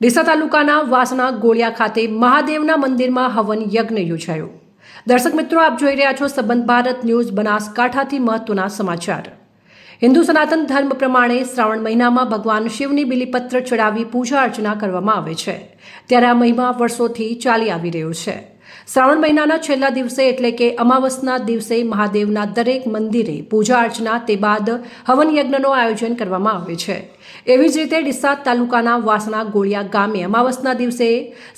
ડીસા તાલુકાના વાસણા ગોળિયા ખાતે મહાદેવના મંદિરમાં હવન યજ્ઞ યોજાયો. દર્શક મિત્રો, આપ જોઈ રહ્યા છો સંબંધ ભારત ન્યૂઝ બનાસકાંઠાથી મહત્વના સમાચાર. હિન્દુ સનાતન ધર્મ પ્રમાણે શ્રાવણ મહિનામાં ભગવાન શિવની બિલીપત્ર ચડાવી પૂજા અર્ચના કરવામાં આવે છે. ત્યારે આ મહિમા વર્ષોથી ચાલી આવી રહ્યો છે. શ્રાવણ મહિનાના છેલ્લા દિવસે એટલે કે અમાવસના દિવસે મહાદેવના દરેક મંદિરે પૂજા અર્ચના તે બાદ હવન યજ્ઞનું આયોજન કરવામાં આવે છે. એવી જ રીતે ડિસાદ તાલુકાના વાસણા ગોળિયા ગામે અમાવસના દિવસે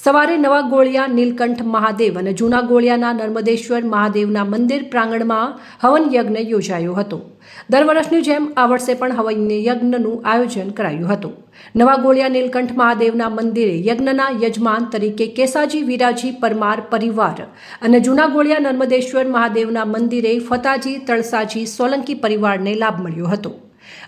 સવારે નવા ગોળિયા, નીલકંઠ મહાદેવ અને જૂના ગોળિયાના નર્મદેશ્વર મહાદેવના મંદિર પ્રાંગણમાં હવન યજ્ઞ યોજાયો હતો. દર વર્ષની જેમ આ વર્ષે પણ હવન યજ્ઞનું આયોજન કરાયું હતું. નવા ગોળિયા નીલકંઠ મહાદેવના મંદિરે યજ્ઞના યજમાન તરીકે કેસાજી, વિરાજી, પરમાર પરિવાર અને જૂના ગોળિયા નર્મદેશ્વર મહાદેવના મંદિરે ફતાજી, તળસાજી, સોલંકી પરિવારને લાભ મળ્યો હતો.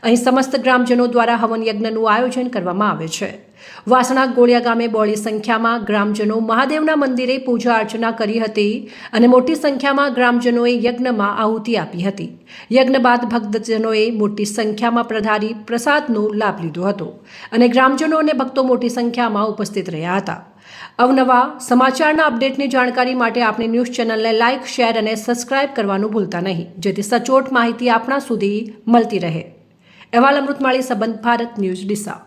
અહીં સમસ્ત ગ્રામજનો દ્વારા હવન યજ્ઞનું આયોજન કરવામાં આવે છે. વાસણા ગોળિયા ગામે બોળી સંખ્યામાં ગ્રામજનો મહાદેવના મંદિરે પૂજા અર્ચના કરી હતી અને મોટી સંખ્યામાં ગ્રામજનોએ યજ્ઞમાં આહુતિ આપી હતી. યજ્ઞ બાદ ભક્તજનોએ મોટી સંખ્યામાં પ્રધારી પ્રસાદનો લાભ લીધો હતો અને ગ્રામજનો અને ભક્તો મોટી સંખ્યામાં ઉપસ્થિત રહ્યા હતા. અવનવા સમાચારના અપડેટની જાણકારી માટે આપણી ન્યૂઝ ચેનલને લાઇક, શેર અને સબસ્ક્રાઇબ કરવાનું ભૂલતા નહીં. જેથી સચોટ માહિતી આપણા સુધી મળતી રહે. અહેવાલ અમૃતમાળી સંબંધ ભારત ન્યૂઝ ડીસા.